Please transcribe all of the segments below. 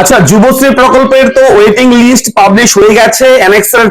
আচ্ছা যুবশ্রী প্রকল্পের তো ওয়েটিং লিস্ট পাবলিশ হয়ে গেছে।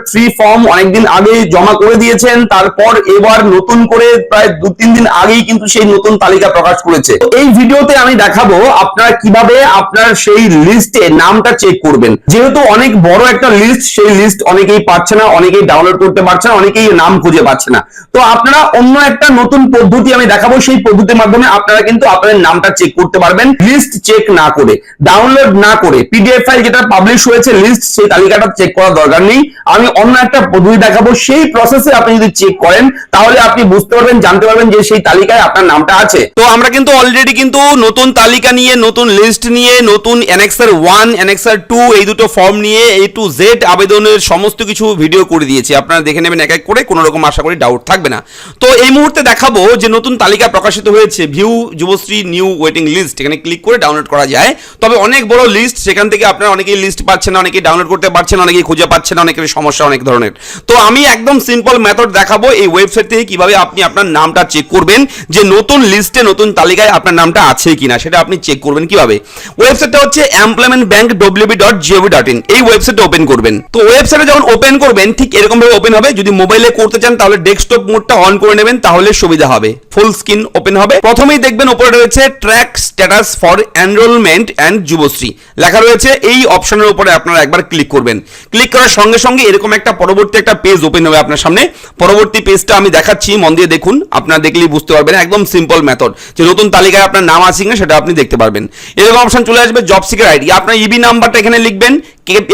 থ্রি ফর্ম অনেকদিন আগে জমা করে দিয়েছেন। তারপর এবার নতুন করে প্রায় দু তিন দিন আগেই কিন্তু সেই নতুন তালিকা প্রকাশ করেছে। এই ভিডিওতে আমি দেখাবো আপনারা কীভাবে আপনার সেই লিস্টে নামটা চেক করবেন। যেহেতু অনেক বড় একটা লিস্ট সেই লিস্ট অনেকেই পাচ্ছে না, অনেকেই ডাউনলোড করতে পারছে না, অনেকেই নাম খুঁজে পাচ্ছে না। তো আপনারা অন্য একটা নতুন পদ্ধতি আমি দেখাবো, সেই পদ্ধতির মাধ্যমে আপনারা কিন্তু আপনাদের নামটা চেক করতে পারবেন। লিস্ট চেক না করে ডাউনলোড না করে পিডিএফ ফাইল যেটা পাবলিশ হয়েছে লিস্ট সেই তালিকাটা চেক করার দরকার নেই। আমি অন্য একটা পদ্ধতি দেখাবো, সেই প্রসেসে আপনি যদি চেক করেন, তাহলে আপনি বুঝতে পারবেন, জানতে পারবেন যে সেই তালিকায় আপনার নামটা আছে। তো আমরা কিন্তু অলরেডি কিন্তু নতুন তালিকা নিয়ে, নতুন লিস্ট নিয়ে, নতুন অ্যানেক্সার ওয়ান অ্যানেক্সার টু এই দুটো ফর্ম নিয়ে এ টু জেড আবেদনের সমস্ত কিছু ভিডিও করে দিয়েছি। আপনারা দেখে নেবেন এক এক করে কোনো রকম আশা করি ডাউট থাকবে না। তো এই মুহূর্তে দেখাবো যে নতুন তালিকা প্রকাশিত হয়েছে view Yuvashree new waiting list এখানে ক্লিক করে ডাউনলোড করা যায়। তবে অনেক বড় লিস্ট সেখান থেকে আপনারা অনেকেই লিস্ট পাচ্ছেন না, অনেকেই ডাউনলোড করতে পারছেন না, অনেকেই খুঁজে পাচ্ছেন না অনেকের সমস্যা অনেক ধরনের। তো আমি একদম সিম্পল মেথড দেখাবো এই ওয়েবসাইট থেকে কীভাবে আপনি আপনার নামটা চেক করবেন, যে নতুন লিস্টে নতুন তালিকায় আপনার নামটা আছে কিনা, সেটা আপনি চেক করবেন কীভাবে। ওয়েবসাইটটা হচ্ছে employment bank WB dot GOV dot in এই ওয়েবসাইটটা ওপেন করবেন। তো ওয়েবসাইটে যখন ওপেন করবেন, ঠিক এরকম ভাবে ওপেন হবে, যদি মোবাইলে করতে চান, তাহলে ডেস্কটপ মোডটা অন করে নেবেন, তাহলে সুবিধা হবে। ফুল স্ক্রিন ওপেন হবে। প্রথমেই দেখবেন উপরে রয়েছে track status for enrollment and Yuvashree. লেখা রয়েছে, এই অপশনের উপরে আপনারা একবার ক্লিক করবেন। ক্লিক করার সঙ্গে সঙ্গে এরকম একটা পরবর্তী একটা পেজ ওপেন হবে আপনার সামনে। পরবর্তী পেজটা আমি দেখাচ্ছি, মন দিয়ে দেখুন, আপনারা দেখলেই বুঝতে পারবেন, একদম সিম্পল মেথড যে নতুন তালিকায় আপনার নাম আছে কিনা সেটা আপনি দেখতে পারবেন। এরকম অপশন চলে আসবে জব সিকার আইডি আপনার ইবি নাম্বারটা এখানে লিখবেন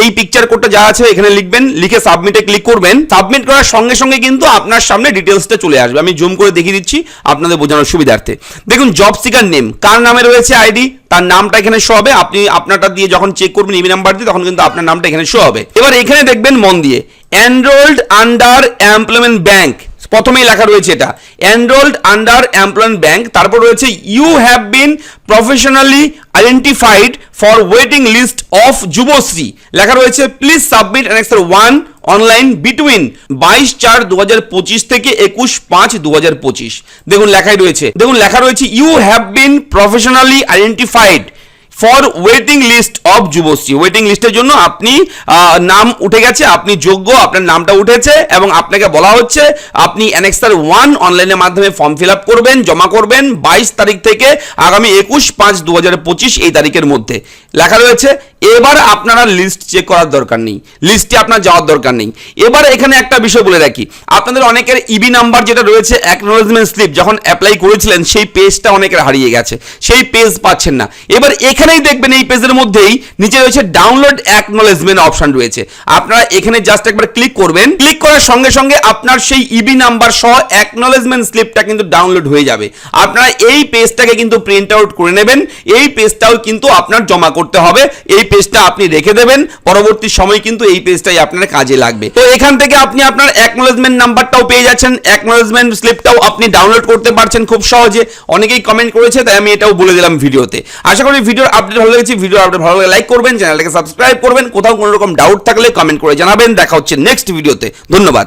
এই পিকচার কোডটা যা আছে এখানে লিখবেন, লিখে সাবমিটে ক্লিক করবেন। সাবমিট করার সঙ্গে সঙ্গে কিন্তু আপনার সামনে ডিটেলসটা চলে আসবে। আমি জুম করে দেখিয়ে দিচ্ছি আপনাদের বোঝানোর সুবিধার্থে। দেখুন জব সিকার নেম কার নামে রয়েছে আইডি তার নামটা এখানে শো হবে। আপনি আপনারটা দিয়ে যখন চেক করবেন ইবি নাম্বার দিয়ে, তখন কিন্তু আপনার নামটা এখানে শো হবে। এবার এখানে দেখবেন মন দিয়ে এনরোল্ড আন্ডার এমপ্লয়মেন্ট ব্যাংক প্রথমেই লেখা রয়েছে এটা এনরোল্ড আন্ডার এমপ্লয়মেন্ট ব্যাংক তারপর রয়েছে you have been professionally identified for waiting list of Yuvashree লেখা রয়েছে please submit annexure one online between বাইশ চার দু থেকে একুশ পাঁচ দু দেখুন, লেখাই রয়েছে। দেখুন, লেখা রয়েছে you have been professionally identified for waiting list of Yuvashree waiting লিস্টের জন্য আপনি নাম উঠে গেছে, আপনি যোগ্য, আপনার নামটা উঠেছে, এবং আপনাকে বলা হচ্ছে, আপনি অ্যানেক্সার ওয়ান অনলাইনের মাধ্যমে ফর্ম ফিল আপ করবেন, জমা করবেন, বাইশ তারিখ থেকে আগামী একুশ পাঁচ দু এই তারিখের মধ্যে। লেখা রয়েছে, এবার আপনারা লিস্ট চেক করার দরকার নেই। লিস্টে আপনার যাওয়ার দরকার নেই। এবার এখানে একটা বিষয় বলে রাখি। আপনাদের অনেকের ইবি নাম্বার যেটা রয়েছে অ্যাকনোলেজমেন্ট স্লিপ যখন অ্যাপ্লাই করেছিলেন, সেই পেজটা অনেকের হারিয়ে গেছে। সেই পেজ পাচ্ছেন না। এবার এখানেই দেখবেন এই পেজের মধ্যেই নিচে রয়েছে ডাউনলোড অ্যাকনোলেজমেন্ট অপশন রয়েছে। আপনারা এখানে জাস্ট একবার ক্লিক করবেন। ক্লিক করার সঙ্গে সঙ্গে আপনার সেই ইবি নাম্বার সহ অ্যাকনোলেজমেন্ট স্লিপটা কিন্তু ডাউনলোড হয়ে যাবে। আপনারা এই পেজটাকে কিন্তু প্রিন্ট আউট করে নেবেন। এই পেজটাও কিন্তু আপনার জমা করতে হবে। এই পেজটা আপনি রেখে দেবেন। পরবর্তী সময় কিন্তু এই পেজটাই আপনার কাজে লাগবে। তো এখান থেকে আপনি আপনার অ্যাকনোলেজমেন্ট নাম্বারটাও পেয়ে যাচ্ছেন। অ্যাকনোলেজমেন্ট স্লিপটাও আপনি ডাউনলোড করতে পারছেন খুব সহজে। অনেকেই কমেন্ট করেছে, তাই আমি এটাও বলে দিলাম ভিডিওতে। আশা করি ভিডিওর আপডেট ভালো লেগেছে ভিডিও আপডেট ভালো লাগে লাইক করবেন চ্যানেলটাকে সাবস্ক্রাইব করবেন, কোথাও কোনো রকম ডাউট থাকলে কমেন্ট করে জানাবেন। দেখা হচ্ছে নেক্সট ভিডিওতে ধন্যবাদ।